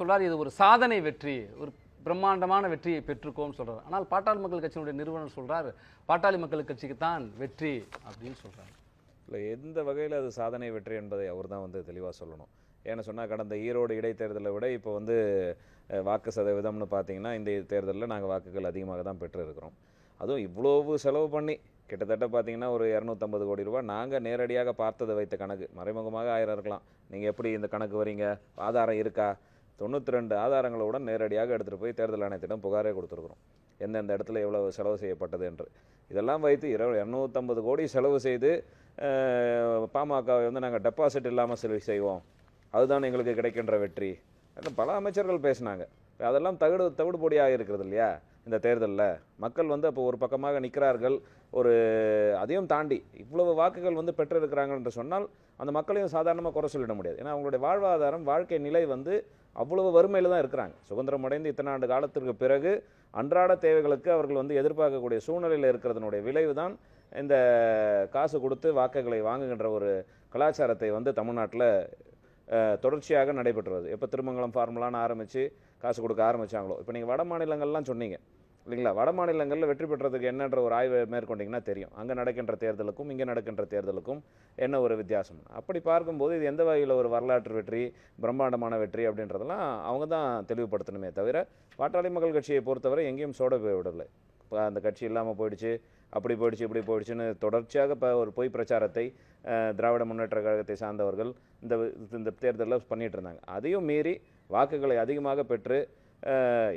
சொல்றார் இது ஒரு சாதனை வெற்றி ஒரு பிரம்மாண்டமான வெற்றியை பெற்றுக்கோம் சொல்கிறார் ஆனால் பாட்டாளி மக்கள் கட்சியினுடைய நிறுவனர் சொல்கிறார் பாட்டாளி மக்கள் கட்சிக்கு தான் வெற்றி அப்படின்னு சொல்றாரு. இல்லை எந்த வகையில் அது சாதனை வெற்றி என்பதை அவர் தான் வந்து தெளிவாக சொல்லணும். ஏன்னு சொன்னால் கடந்த ஈரோடு இடைத்தேர்தலை விட இப்போ வந்து வாக்கு சதவீதம்னு பார்த்தீங்கன்னா இந்த தேர்தலில் நாங்கள் வாக்குகள் அதிகமாக தான் பெற்றிருக்கிறோம். அதுவும் இவ்வளவு செலவு பண்ணி கிட்டத்தட்ட பார்த்தீங்கன்னா ஒரு இரநூத்தம்பது கோடி ரூபாய் நாங்கள் நேரடியாக பார்த்ததை வைத்த கணக்கு. மறைமுகமாக ஆயிரம் இருக்கலாம். நீங்கள் எப்படி இந்த கணக்கு வரீங்க? ஆதாரம் இருக்கா? தொண்ணூற்றி ரெண்டு ஆதாரங்களுடன் நேரடியாக எடுத்துகிட்டு போய் தேர்தல் ஆணையத்திடம் புகாரே கொடுத்துருக்குறோம். எந்தெந்த இடத்துல எவ்வளவு செலவு செய்யப்பட்டது என்று. இதெல்லாம் வைத்து இரு இரநூத்தம்பது கோடி செலவு செய்து பாமகவை வந்து நாங்கள் டெபாசிட் இல்லாமல் செலவு செய்வோம். அதுதான் எங்களுக்கு கிடைக்கின்ற வெற்றி. பல அமைச்சர்கள் பேசினாங்க. அதெல்லாம் தகுடு தவிடுபொடியாக இருக்கிறது இல்லையா? இந்த தேர்தலில். மக்கள் வந்து அப்போ ஒரு பக்கமாக நிற்கிறார்கள் ஒரு அதையும் தாண்டி இவ்வளவு வாக்குகள் வந்து பெற்றிருக்கிறாங்க என்று சொன்னால் அந்த மக்களையும் சாதாரணமாக குறை சொல்லிட முடியாது. ஏன்னா அவங்களுடைய வாழ்வாதாரம் வாழ்க்கை நிலை வந்து அவ்வளவு வறுமையில் தான் இருக்கிறாங்க. சுதந்திரம் அடைந்து இத்தனை ஆண்டு காலத்திற்கு பிறகு அன்றாட தேவைகளுக்கு அவர்கள் வந்து எதிர்பார்க்கக்கூடிய சூழ்நிலையில் இருக்கிறதனுடைய விளைவு தான் இந்த காசு கொடுத்து வாக்குகளை வாங்குகின்ற ஒரு கலாச்சாரத்தை வந்து தமிழ்நாட்டில் தொடர்ச்சியாக நடைபெற்று வருது எப்போ திருமங்கலம் ஃபார்முலான்னு ஆரம்பித்து காசு கொடுக்க ஆரம்பிச்சாங்களோ. இப்போ நீங்கள் வட மாநிலங்கள்லாம் சொன்னீங்க. இல்லைங்களா? வட மாநிலங்களில் வெற்றி பெற்றதுக்கு என்னன்ற ஒரு ஆய்வை மேற்கொண்டிங்கன்னா தெரியும். அங்கே நடக்கின்ற தேர்தலுக்கும் இங்கே நடக்கின்ற தேர்தலுக்கும் என்ன ஒரு வித்தியாசம்? அப்படி பார்க்கும்போது இது எந்த வகையில் ஒரு வரலாற்று வெற்றி பிரம்மாண்டமான வெற்றி அப்படின்றதெல்லாம் அவங்க தான் தெளிவுபடுத்தணுமே தவிர பாட்டாளி மக்கள் கட்சியை பொறுத்தவரை எங்கேயும் சோட போய் விடலை. இப்போ அந்த கட்சி இல்லாமல் போயிடுச்சு. அப்படி போயிடுச்சு இப்படி போயிடுச்சுன்னு தொடர்ச்சியாக இப்போ ஒரு பொய் பிரச்சாரத்தை திராவிட முன்னேற்ற கழகத்தை சார்ந்தவர்கள் இந்த இந்த தேர்தலில் பண்ணிகிட்டு இருந்தாங்க. அதையும் மீறி வாக்குகளை அதிகமாக பெற்று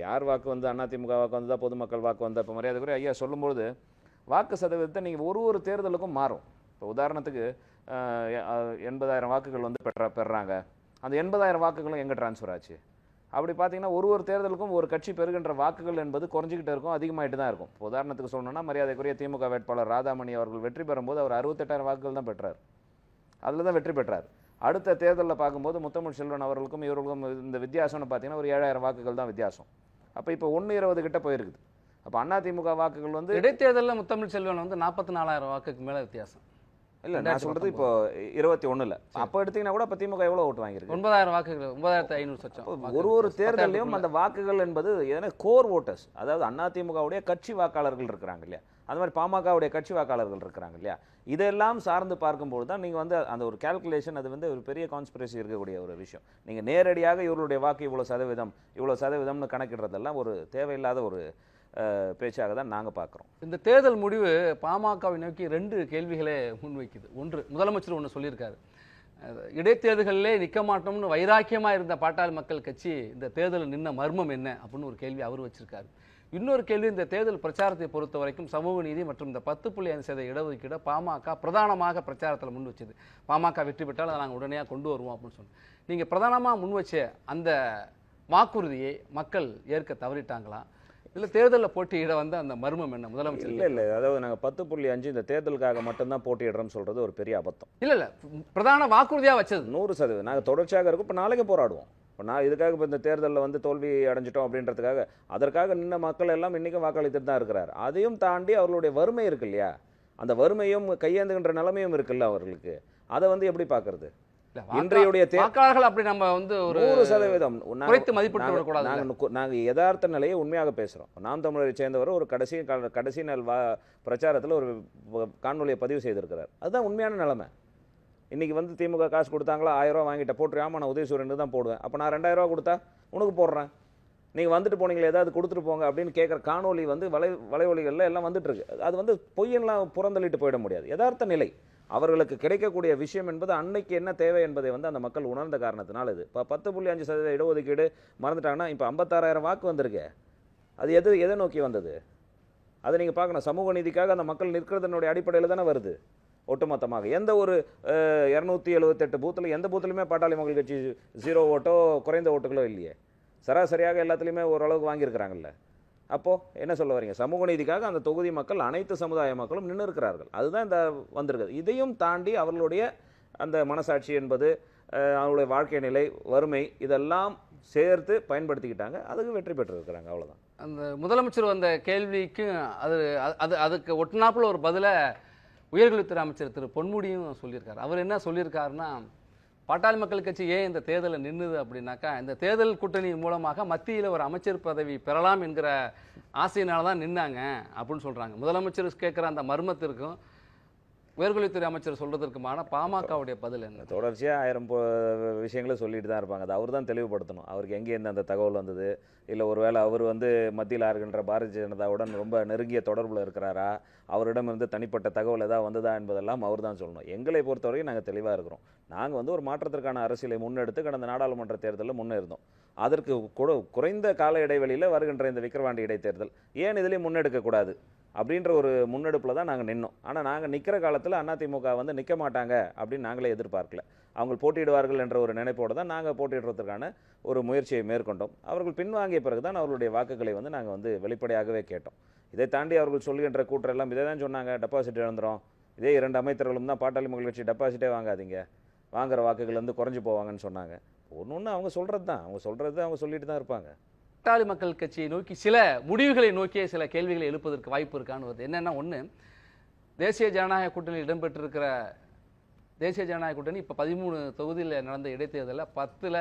யார் வாக்கு வந்து அதிமுக வாக்கு வந்ததா பொதுமக்கள் வாக்கு வந்தா இப்போ மரியாதைக்குரிய ஐயா சொல்லும்பொழுது வாக்கு சதவீதத்தை நீங்கள் ஒரு ஒரு தேர்தலுக்கும் மாறும். இப்போ உதாரணத்துக்கு எண்பதாயிரம் வாக்குகள் வந்து பெற்ற பெறுறாங்க. அந்த எண்பதாயிரம் வாக்குகளும் எங்கே ட்ரான்ஸ்ஃபர் ஆச்சு? அப்படி பார்த்தீங்கன்னா ஒரு ஒரு தேர்தலுக்கும் ஒரு கட்சி பெறுகின்ற வாக்குகள் என்பது குறைஞ்சிக்கிட்டே இருக்கும் அதிகமாகிட்டு தான் இருக்கும். இப்போ உதாரணத்துக்கு சொல்லணும்னா மரியாதைக்குரிய திமுக வேட்பாளர் ராதாமணி அவர்கள் வெற்றி பெறும்போது அவர் அறுபத்தெட்டாயிரம் வாக்குகள் தான் பெற்றார். அதில் தான் வெற்றி பெற்றார். அடுத்த தேர்தலில் பார்க்கும்போது முத்தமிழ் செல்வன் அவர்களுக்கும் இவர்களுக்கும் இந்த வித்தியாசம்னு பார்த்தீங்கன்னா ஒரு ஏழாயிரம் வாக்குகள் தான் வித்தியாசம். அப்போ இப்போ ஒன்று இருபது கிட்ட போயிருக்குது. அப்போ அதிமுக வாக்குகள் வந்து இடைத்தேர்தலில் முத்தமிழ் செல்வன் வந்து நாற்பத்தி நாலாயிரம் வாக்குக்கு மேலே வித்தியாசம். இல்லை நான் சொல்கிறது இப்போ இருபத்தி ஒன்றில் அப்போ எடுத்தீங்கன்னா கூட இப்போ திமுக எவ்வளோ ஓட்டு வாங்கியிருக்கு? ஒன்பதாயிரம் வாக்குகள் ஒன்பதாயிரத்தி ஐநூறு சொச்சம். ஒரு ஒரு தேர்தலையும் அந்த வாக்குகள் என்பது ஏன்னா கோர் ஓட்டர்ஸ் அதாவது அதிமுகவுடைய கட்சி வாக்காளர்கள் இருக்கிறாங்க இல்லையா? அந்த மாதிரி பாமகவுடைய கட்சி வாக்காளர்கள் இருக்கிறாங்க இல்லையா? இதெல்லாம் சார்ந்து பார்க்கும்போது தான் நீங்கள் வந்து அந்த ஒரு கால்குலேஷன் அது வந்து ஒரு பெரிய கான்ஸ்பிரசி இருக்கக்கூடிய ஒரு விஷயம். நீங்கள் நேரடியாக இவர்களுடைய வாக்கு இவ்வளோ சதவீதம் இவ்வளோ சதவீதம்னு கணக்கிடுறதெல்லாம் ஒரு தேவையில்லாத ஒரு பேச்சாக தான் நாங்கள் பார்க்குறோம் இந்த தேர்தல் முடிவு பாமகவை நோக்கி ரெண்டு கேள்விகளை முன்வைக்குது. ஒன்று முதலமைச்சர் ஒன்று சொல்லியிருக்காரு. இடைத்தேர்தல்களிலே நிற்க மாட்டோம்னு வைராக்கியமாக இருந்த பாட்டாளி மக்கள் கட்சி இந்த தேர்தலில் நின்ன மர்மம் என்ன அப்படின்னு ஒரு கேள்வி அவர் வச்சிருக்காரு. இன்னொரு கேள்வி இந்த தேர்தல் பிரச்சாரத்தை பொறுத்த வரைக்கும் சமூக நீதி மற்றும் இந்த பத்து புள்ளி ஐந்து சதவீத இடஒதுக்கீடு பாமக பிரதானமாக பிரச்சாரத்தில் முன் வச்சது. பாமக வெற்றி பெற்றால் அதை நாங்கள் உடனே கொண்டு வருவோம் அப்படின்னு சொன்னோம். நீங்கள் பிரதானமாக முன் வச்ச அந்த வாக்குறுதியை மக்கள் ஏற்க தவறிட்டாங்களா? இல்லை தேர்தலில் போட்டியிட வந்த அந்த மர்மம் என்ன? முதலமைச்சர் இல்லை இல்லை. அதாவது நாங்கள் பத்து புள்ளி அஞ்சு இந்த தேர்தலுக்காக மட்டும்தான் போட்டியிடுறோம்னு சொல்கிறது ஒரு பெரிய அபத்தம். இல்ல இல்ல. பிரதான வாக்குறுதியா வச்சது. நூறு சதவீதம். நாங்கள் தொடர்ச்சியாக இருக்கும். இப்போ நாளைக்கு போராடுவோம். இப்போ நான் இதுக்காக இப்போ இந்த தேர்தலில் வந்து தோல்வி அடைஞ்சிட்டோம் அப்படின்றதுக்காக அதற்காக நின்ன மக்கள் எல்லாம் இன்றைக்கும் வாக்களித்துட்டு தான் இருக்கிறார். அதையும் தாண்டி அவர்களுடைய வறுமை இருக்கு இல்லையா? அந்த வறுமையும் கையேந்துகின்ற நிலைமையும் இருக்குல்ல அவர்களுக்கு. அதை வந்து எப்படி பார்க்கறது? இன்றையுடைய வாக்காளர்கள் அப்படி நம்ம வந்து ஒரு சதவீதம். குறைத்து மதிப்பிட்டு நாங்க- விடக்கூடாது நாங்க நுக்கு- நாங்க யதார்த்த நிலையை உண்மையாக பேசுறோம். நாம் தமிழரை சேர்ந்தவர் ஒரு கடைசி கடைசி நாள் வா பிரச்சாரத்தில் ஒரு காணொலியை பதிவு செய்திருக்கிறார். அதுதான் உண்மையான நிலைமை. இன்னைக்கு வந்து திமுக காசு கொடுத்தாங்களா? ஆயிரம் ரூபா வாங்கிட்ட போட்டுரு. ஆமா நான் உதயசூரனுக்கு தான் போடுவேன். அப்போ நான் ரெண்டாயிரம் ரூபா கொடுத்தா உனக்கு போடுறேன். நீங்கள் வந்துட்டு போனீங்களே ஏதாவது கொடுத்துட்டு போங்க அப்படின்னு கேட்குற காணொலி வந்து வலை வலைவலிகளில் எல்லாம் வந்துட்டு இருக்கு. அது வந்து பொய்யெல்லாம் புறந்தள்ளிட்டு போயிட முடியாது. யதார்த்த நிலை. அவர்களுக்கு கிடைக்கக்கூடிய விஷயம் என்பது அன்னைக்கு என்ன தேவை என்பதை வந்து அந்த மக்கள் உணர்ந்த காரணத்தினால இது. இப்போ பத்து புள்ளி அஞ்சு சதவீத இடஒதுக்கீடு மறந்துட்டாங்கன்னா இப்போ ஐம்பத்தாறாயிரம் வாக்கு வந்திருக்கு. அது எது எதை நோக்கி வந்தது? அதை நீங்கள் பார்க்கணும். சமூக நீதிக்காக அந்த மக்கள் நிற்கிறதனுடைய அடிப்படையில் தானே வருது. ஒட்டுமொத்தமாக. எந்த ஒரு இரநூத்தி எழுபத்தெட்டு பூத்தில் எந்த பூத்துலையுமே பாட்டாளி மக்கள் கட்சி ஜீரோ ஓட்டோ குறைந்த ஓட்டுகளோ இல்லையே. சராசரியாக எல்லாத்துலேயுமே ஓரளவுக்கு வாங்கியிருக்கிறாங்கல்ல. அப்போது என்ன சொல்ல வரீங்க? சமூக நீதிக்காக அந்த தொகுதி மக்கள் அனைத்து சமுதாய மக்களும் நின்று இருக்கிறார்கள். அதுதான் இந்த வந்திருக்குது. இதையும் தாண்டி அவர்களுடைய அந்த மனசாட்சி என்பது அஹ், அவங்களுடைய வாழ்க்கை நிலை வறுமை இதெல்லாம் சேர்த்து பயன்படுத்திக்கிட்டாங்க. அதுக்கு வெற்றி பெற்றிருக்கிறாங்க. அவ்வளோதான் அந்த முதலமைச்சர் வந்த கேள்விக்கும் அது அது அதுக்கு ஒட்டுநாப்பில் ஒரு பதிலை உயர்கல்வித்துறை அமைச்சர் திரு பொன்முடியும் சொல்லியிருக்காரு. அவர் என்ன சொல்லியிருக்காருன்னா பாட்டாளி மக்கள் கட்சி ஏன் இந்த தேர்தலில் நின்றுது அப்படின்னாக்கா இந்த தேர்தல் கூட்டணி மூலமாக மத்தியில் ஒரு அமைச்சர் பதவி பெறலாம் என்கிற ஆசையினால தான் நின்னாங்க அப்படின்னு சொல்கிறாங்க முதலமைச்சர் கேட்குற அந்த மர்மத்திற்கும் உயர்கல்வித்துறை அமைச்சர் சொல்றதற்குமான பாமகவுடைய பதில் என்ன? தொடர்ச்சியாக ஆயிரம் விஷயங்களை சொல்லிட்டு தான் இருப்பாங்க. அது அவர் தான் தெளிவுபடுத்தணும். அவருக்கு எங்கேருந்து அந்த தகவல் வந்தது? இல்லை ஒருவேளை அவர் வந்து மத்தியில் இருக்கின்ற பாரதிய ஜனதாவுடன் ரொம்ப நெருங்கிய தொடர்பில் இருக்கிறாரா? அவரிடமிருந்து தனிப்பட்ட தகவல் ஏதாவது வந்ததா என்பதெல்லாம் அவர் தான் சொல்லணும். எங்களை பொறுத்தவரைக்கும் நாங்கள் தெளிவாக இருக்கிறோம். நாங்கள் வந்து ஒரு மாற்றத்திற்கான அரசியலை முன்னெடுத்து கடந்த நாடாளுமன்ற தேர்தலில் முன்னேறினோம். அதற்கு குறைந்த கால இடைவெளியில் வருகின்ற இந்த விக்கிரவாண்டி இடைத்தேர்தல். ஏன் இதுலேயும் முன்னெடுக்கக்கூடாது அப்படின்ற ஒரு முன்னெடுப்பில் தான் நாங்கள் நின்னோம். ஆனால் நாங்கள் நிற்கிற காலத்தில் அதிமுக வந்து நிற்க மாட்டாங்க அப்படின்னு நாங்களே எதிர்பார்க்கல. அவங்க போட்டியிடுவார்கள் என்ற ஒரு நினைப்போடு தான் நாங்கள் போட்டியிடுறதுக்கான ஒரு முயற்சியை மேற்கொண்டோம். அவர்கள் பின்வாங்கிய பிறகு தான் அவர்களுடைய வாக்குகளை வந்து நாங்கள் வந்து வெளிப்படையாகவே கேட்டோம். இதை தாண்டி அவர்கள் சொல்லுகின்ற கூற்றெல்லாம் இதை தான் சொன்னாங்க டெபாசிட் இழந்துரும். இதே இரண்டு அமைச்சர்களும் தான் பாட்டாளி மக்கள் கட்சி டெபாசிட்டே வாங்காதீங்க. வாங்குகிற வாக்குகள் வந்து குறைஞ்சு போவாங்கன்னு சொன்னாங்க. ஒன்று ஒன்று அவங்க சொல்கிறது தான் அவங்க சொல்கிறது அவங்க சொல்லிட்டு தான் இருப்பாங்க. பாட்டாளி மக்கள் கட்சியை நோக்கி சில முடிவுகளை நோக்கிய சில கேள்விகளை எழுப்பதற்கு வாய்ப்பு இருக்கான்னு வருது என்னென்னா ஒன்று தேசிய ஜனநாயக கூட்டணியில் இடம்பெற்றிருக்கிற தேசிய ஜனநாயக கூட்டணி இப்போ பதிமூணு தொகுதியில் நடந்த இடைத்தேர்தலில் பத்தில்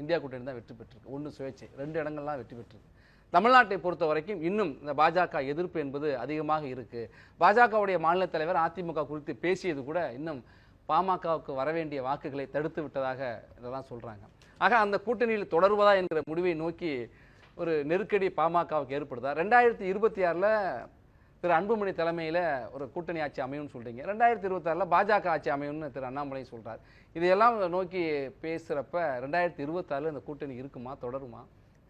இந்தியா கூட்டணி தான் வெற்றி பெற்றிருக்கு. ஒன்று சுயேட்சை. ரெண்டு இடங்கள்லாம் வெற்றி பெற்றிருக்கு. தமிழ்நாட்டை பொறுத்த வரைக்கும் இன்னும் இந்த பாஜக எதிர்ப்பு என்பது அதிகமாக இருக்குது பாஜகவுடைய மாநில தலைவர் அதிமுக குறித்து பேசியது கூட இன்னும் பாமகவுக்கு வரவேண்டிய வாக்குகளை தடுத்து விட்டதாக இதெல்லாம் சொல்கிறாங்க ஆக அந்த கூட்டணியில் தொடர்வதா என்கிற முடிவை நோக்கி ஒரு நெருக்கடி பாமகவுக்கு ஏற்படுதா? ரெண்டாயிரத்தி இருபத்தி ஆறில் திரு அன்புமணி தலைமையில் ஒரு கூட்டணி ஆட்சி அமையும்னு சொல்கிறீங்க ரெண்டாயிரத்தி இருபத்தாறில் பாஜக ஆட்சி அமையும்னு திரு அண்ணாமலை சொல்கிறார் இதையெல்லாம் நோக்கி பேசுகிறப்ப ரெண்டாயிரத்தி இருபத்தாறில் இந்த கூட்டணி இருக்குமா? தொடருமா?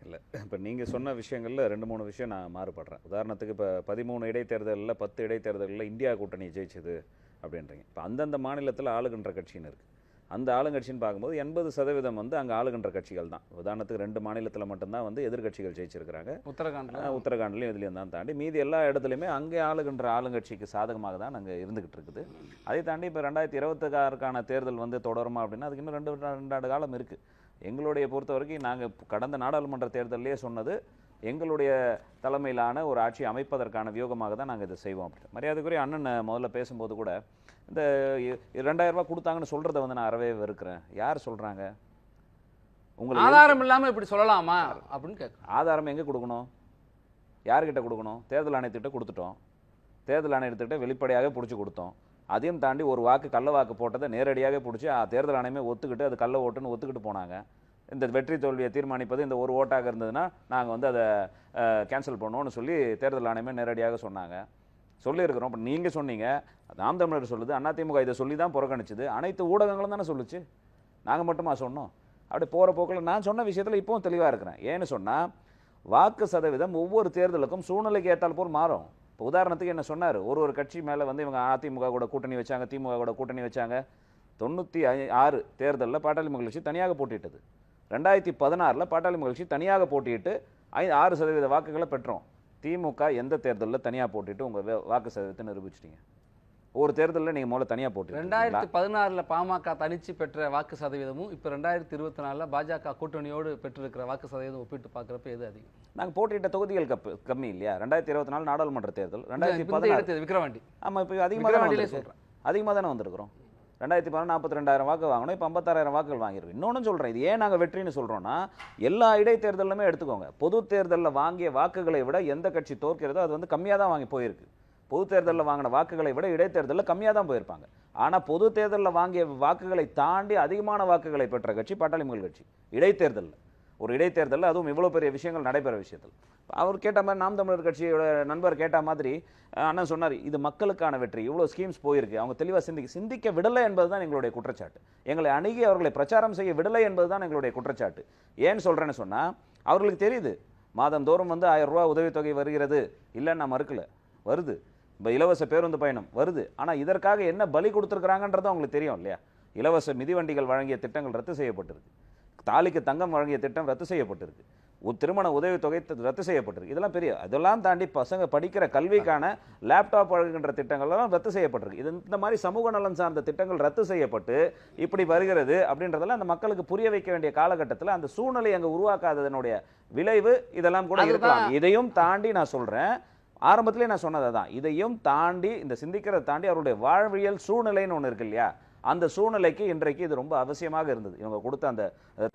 இல்லை. இப்போ நீங்கள் சொன்ன விஷயங்களில் ரெண்டு மூணு விஷயம் நான் மாறுபடுறேன். உதாரணத்துக்கு இப்போ பதிமூணு இடைத்தேர்தலில் பத்து இடைத்தேர்தலில் இந்தியா கூட்டணி ஜெயிச்சது அப்படின்றீங்க. இப்போ அந்தந்த மாநிலத்தில் ஆளுகின்ற கட்சின்னு இருக்குது அந்த ஆளுங்கட்சின்னு பார்க்கும்போது எண்பது சதவீதம் வந்து அங்கே ஆளுகின்ற கட்சிகள் தான். உதாரணத்துக்கு ரெண்டு மாநிலத்தில் மட்டும்தான் வந்து எதிர்க்கட்சிகள் ஜெயிச்சிருக்கிறாங்க. உத்தரகாண்டில். ஆஹ் உத்தரகாண்ட்லையும் இதுலேயும் தான் தாண்டி மீதி எல்லா இடத்துலையுமே அங்கே ஆளுகின்ற ஆளுங்கட்சிக்கு சாதகமாக தான் அங்கே இருந்துகிட்டு இருக்குது அதை தாண்டி இப்போ ரெண்டாயிரத்தி இருபத்தாறுக்கான தேர்தல் வந்து தொடருமா அப்படின்னா அதுக்கு இன்னும் ரெண்டு ரெண்டாண்டு காலம் இருக்குது எங்களுடைய பொறுத்த வரைக்கும் நாங்கள் கடந்த நாடாளுமன்ற தேர்தலிலே சொன்னது எங்களுடைய தலைமையிலான ஒரு ஆட்சி அமைப்பதற்கான வியூகமாக தான் நாங்கள் இதை செய்வோம் அப்படி மரியாதைக்குரிய அண்ணன் முதல்ல பேசும்போது கூட இந்த ரூபாய் கொடுத்தாங்கன்னு சொல்கிறத வந்து நான் அறவே வெறுக்கிறேன். யார் சொல்கிறாங்க உங்களுக்கு ஆதாரம் இல்லாம இப்படி சொல்லலாமா? அப்படின்னு கேட்குறேன். ஆதாரம் எங்கே கொடுக்கணும்? யார்கிட்ட கொடுக்கணும்? தேர்தல் ஆணையத்திட்ட கொடுத்துட்டோம். தேர்தல் ஆணையத்திட்ட வெளிப்படையாக பிடிச்சி கொடுத்தோம். அதையும் தாண்டி ஒரு வாக்கு கள்ள வாக்கு போட்டதை நேரடியாக பிடிச்சி ஆ, தேர்தல் ஆணையமே ஒத்துக்கிட்டு அது கள்ள ஓட்டுன்னு ஒத்துக்கிட்டு போனாங்க. இந்த வெற்றி தோல்வியை தீர்மானிப்பது இந்த ஒரு ஓட்டாக இருந்ததுன்னா நாங்கள் வந்து அதை கேன்சல் பண்ணுவோம்னு சொல்லி தேர்தல் ஆணையமே நேரடியாக சொன்னாங்க. சொல்லியிருக்கிறோம். இப்போ நீங்கள் சொன்னீங்க. நாம் தமிழர் சொல்லுது. அதிமுக இதை சொல்லி தான் புறக்கணிச்சுது. அனைத்து ஊடகங்களும் தானே சொல்லுச்சு. நாங்கள் மட்டுமா சொன்னோம்? அப்படி போகிற போக்கில் நான் சொன்ன விஷயத்தில் இப்போவும் தெளிவாக இருக்கிறேன். ஏன்னு சொன்னால் வாக்கு சதவீதம் ஒவ்வொரு தேர்தலுக்கும் சூழ்நிலைக்கு ஏற்றால் போல் மாறும். இப்போ உதாரணத்துக்கு என்ன சொன்னார்? ஒரு ஒரு கட்சி மேலே வந்து இவங்க அதிமுக கூட கூட்டணி வச்சாங்க திமுக கூட கூட்டணி வச்சாங்க. தொண்ணூற்றி ஆறு தேர்தலில் பாட்டாளி மகிழ்ச்சி தனியாக போட்டிட்டது ரெண்டாயிரத்தி பதினாறில் பாட்டாளி கட்சி தனியாக போட்டியிட்டு ஐ ஆறு சதவீத வாக்குகளை பெற்றோம். திமுக எந்த தேர்தலில் தனியாக போட்டிட்டு உங்கள் வாக்கு சதவீதத்தை நிரூபிச்சிட்டீங்க? ஒரு தேர்தலில் நீங்கள் முதல்ல தனியாக போட்டு ரெண்டாயிரத்தி பதினாறுல பாமக தனிச்சு பெற்ற வாக்கு சதவீதமும் இப்போ ரெண்டாயிரத்தி இருபத்தி நாலுல பாஜக கூட்டணியோடு பெற்றிருக்கிற வாக்கு சதவீதம் ஒப்பிட்டு பார்க்குறப்ப எது அதிகம்? நாங்கள் போட்டியிட்ட தொகுதிகள் கப்பு கம்மி இல்லையா? ரெண்டாயிரத்தி இருபத்தி நாலு நாடாளுமன்ற தேர்தல் ரெண்டாயிரத்தி பதினாறு இடத்து விக்கிரவாண்டி. ஆமாம் இப்போ அதிகமாக வந்திருக்கு? அதிகமாக தானே வந்திருக்கிறோம்? ரெண்டாயிரத்தி பதினாறு நாற்பத்தி ரெண்டாயிரம் வாக்கு வாங்கணும் இப்போ ஐம்பத்தாறாயிரம் வாக்குகள் வாங்கியிருக்கோம். இன்னொன்று சொல்கிறேன் இது ஏன் நாங்கள் வெற்றின்னு சொல்கிறோன்னா எல்லா இடைத்தேர்தலுமே எடுத்துக்கோங்க. பொது தேர்தலில் வாங்கிய வாக்குகளை விட எந்த கட்சி தோற்கிறதோ அது வந்து கம்மியாக தான் வாங்கி போயிருக்கு. பொது தேர்தலில் வாங்கின வாக்குகளை விட இடைத்தேர்தலில் கம்மியாக தான் போயிருப்பாங்க. ஆனால் பொது தேர்தலில் வாங்கிய வாக்குகளை தாண்டி அதிகமான வாக்குகளை பெற்ற கட்சி பாட்டாளி மக்கள் கட்சி இடைத்தேர்தலில். ஒரு இடைத்தேர்தலில் அதுவும் இவ்வளோ பெரிய விஷயங்கள் நடைபெற விஷயத்தில். அவர் கேட்ட மாதிரி நாம் தமிழர் கட்சியோட நண்பர் கேட்ட மாதிரி அண்ணன் சொன்னார் இது மக்களுக்கான வெற்றி இவ்வளோ ஸ்கீம்ஸ் போயிருக்கு. அவங்க தெளிவாக சிந்திக்க சிந்திக்க விடலை என்பது தான் எங்களுடைய குற்றச்சாட்டு. எங்களை அணுகி அவர்களை பிரச்சாரம் செய்ய விடலை என்பது தான் எங்களுடைய குற்றச்சாட்டு. ஏன்னு சொல்கிறேன்னு சொன்னால் அவர்களுக்கு தெரியுது மாதந்தோறும் வந்து ஆயிரம் ரூபா உதவித்தொகை வருகிறது. இல்லைன்னு நான் மறுக்கல. வருது. இப்போ இலவச பேருந்து பயணம் வருது. ஆனால் இதற்காக என்ன பலி கொடுத்துருக்குறாங்கன்றது அவங்களுக்கு தெரியும் இல்லையா? இலவச மிதிவண்டிகள் வழங்கிய திட்டங்கள் ரத்து செய்யப்பட்டிருக்கு. தாலிக்கு தங்கம் வழங்கிய திட்டம் ரத்து செய்யப்பட்டிருக்கு. திருமண உதவித்தொகை ரத்து செய்யப்பட்டிருக்கு. இதெல்லாம் பெரிய அதெல்லாம் தாண்டி பசங்க படிக்கிற கல்விக்கான லேப்டாப் வழங்குகின்ற திட்டங்கள் எல்லாம் ரத்து செய்யப்பட்டிருக்கு. இது இந்த மாதிரி சமூக நலன் சார்ந்த திட்டங்கள் ரத்து செய்யப்பட்டு இப்படி வருகிறது அப்படின்றதெல்லாம் அந்த மக்களுக்கு புரிய வைக்க வேண்டிய காலகட்டத்தில் அந்த சூழ்நிலை அங்கே உருவாக்காததனுடைய விளைவு இதெல்லாம் கூட. இருக்கலாம். இதையும் தாண்டி நான் சொல்றேன். ஆரம்பத்திலே நான் சொன்னது தான் இதையும் தாண்டி இந்த சிந்திக்கிறதை தாண்டி அவருடைய வாழ்வியல் சூழ்நிலைன்னு ஒன்று இருக்கு இல்லையா? அந்த சூழ்நிலைக்கு இன்றைக்கு இது ரொம்ப அவசியமாக இருந்தது. இவங்க கொடுத்த அந்த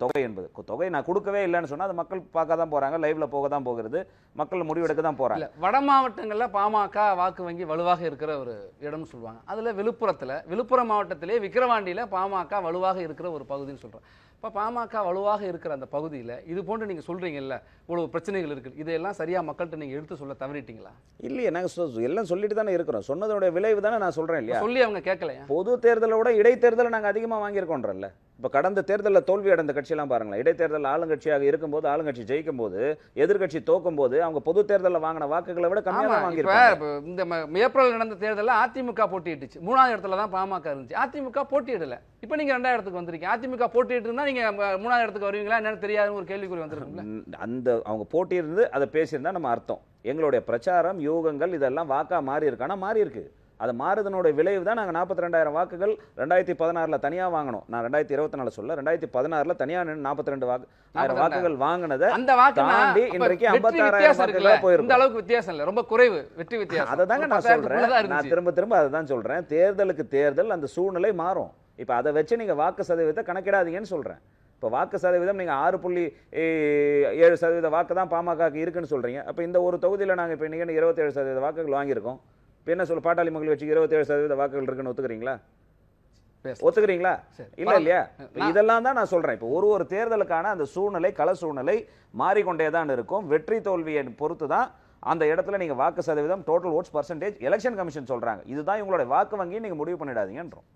தொகை என்பது. தொகை நான் கொடுக்கவே இல்லைன்னு சொன்னால் அது மக்கள் பார்க்க தான் போகிறாங்க லைவ்ல போக தான் போகிறது. மக்கள் முடிவெடுக்க தான் போகிறாங்க வட மாவட்டங்களில் பாமக வாக்கு வங்கி வலுவாக இருக்கிற ஒரு இடம்னு சொல்லுவாங்க. அதில் விழுப்புரத்தில் விழுப்புரம் மாவட்டத்திலே விக்கிரவாண்டியில் பாமக வலுவாக இருக்கிற ஒரு பகுதின்னு சொல்கிறேன் இப்போ பாமக வலுவாக இருக்கிற அந்த பகுதியில இது போன்று நீங்க சொல்றீங்கல்ல இவ்வளவு பிரச்சனைகள் இருக்கு இதையெல்லாம் சரியா மக்கள்கிட்ட நீங்க எடுத்து சொல்ல தவறிட்டீங்களா? இல்லையே நாங்க சொ- எல்லாம் சொல்லிட்டு தானே இருக்கிறோம். சொன்னதோட விளைவு தானே நான் சொல்றேன் இல்லையா? சொல்லி அவங்க கேட்கலையா? பொது தேர்தலை விட இடைத்தேர்தலை நாங்க அதிகமா வாங்கியிருக்கோம்ன்றல்ல இப்ப கடந்த தேர்தலில் தோல்வி அடைந்த கட்சியெல்லாம் பாருங்களேன். இடைத்தேர்தல் ஆளுங்கட்சியாக இருக்கும்போது ஆளுங்கட்சி ஜெயிக்கும் போது எதிர்க்கட்சி தோக்கும் போது அவங்க பொது தேர்தலில் வாங்கின வாக்குகளை விட கம்மியாக இப்ப இந்த ஏப்ரல் நடந்த தேர்தலில் அதிமுக போட்டியிட்டுச்சு. மூணாவது இடத்துல தான் பாமக இருந்துச்சு. அதிமுக போட்டியிடல. இப்போ நீங்க ரெண்டாவது இடத்துக்கு வந்திருக்கீங்க. அதிமுக போட்டியிட்டு இருந்தா நீங்க ம- மூணாவது இடத்துக்கு வருவீங்களா? என்னன்னு தெரியாதுன்னு ஒரு கேள்விக்குறி வந்திருக்கும்ல. ம், அந்த அவங்க போட்டியிருந்து அதை பேசியிருந்தா நம்ம அர்த்தம். எங்களுடைய பிரச்சாரம் யோகங்கள் இதெல்லாம் வாக்கா மாறி இருக்கானா மாறி இருக்கு. அது மாறுதனோட விளைவு தான் நாங்கள் நாற்பத்தி ரெண்டாயிரம் வாக்குகள் ரெண்டாயிரத்தி பதினாறில் தனியாக வாங்கினோம் நான் ரெண்டாயிரத்தி இருபத்தி நாலு சொல்ல ரெண்டாயிரத்தி பதினாறில் தனியாக நின்று நாற்பத்தி ரெண்டு வாக்கு ஆயிரம் 42,000 வாக்குகள் வாங்கினதை அந்த வாக்கு இன்றைக்கு 56,000 வித்தியாசம் இருக்குல்ல? வாக்குகளா போயிருக்கும். இந்த அளவுக்கு வித்தியாசம் இல்ல. ரொம்ப குறைவு வெற்றி வித்தியாசம். அதை தாங்க நான் சொல்றேன். நான். திரும்ப திரும்ப அதை தான் சொல்றேன். தேர்தலுக்கு தேர்தல் அந்த சூழ்நிலை மாறும். இப்போ அதை வச்சு நீங்க வாக்கு சதவீதத்தை கணக்கிடாதீங்கன்னு சொல்றேன். இப்போ வாக்கு சதவீதம் நீங்க ஆறு புள்ளி ஏழு சதவீத வாக்கு தான் பாமகக்கு இருக்குன்னு சொல்றீங்க. அப்போ இந்த ஒரு தொகுதியில் நாங்க இப்போ இன்னைக்கு இருபத்தேழு சதவீத வாக்குகள் வாங்கியிருக்கோம். இப்போ என்ன சொல்ல பாட்டாளி மக்கள் வச்சு இருபத்தேழு சதவீத வாக்குகள் இருக்குன்னு ஒத்துக்கிறீங்களா. ஒத்துக்கிறீங்களா. இல்ல இல்லையா? இதெல்லாம் தான் நான் சொல்றேன். இப்போ ஒரு ஒரு தேர்தலுக்கான அந்த சூழ்நிலை கள சூழ்நிலை மாறிக்கொண்டே தான் இருக்கும். வெற்றி தோல்வியை பொறுத்து தான் அந்த இடத்துல நீங்க வாக்கு சதவீதம் total votes percentage election commission சொல்றாங்க. இதுதான் இவங்களுடைய வாக்கு வங்கி நீங்க முடிவு பண்ணிடாதீங்கன்றோம்.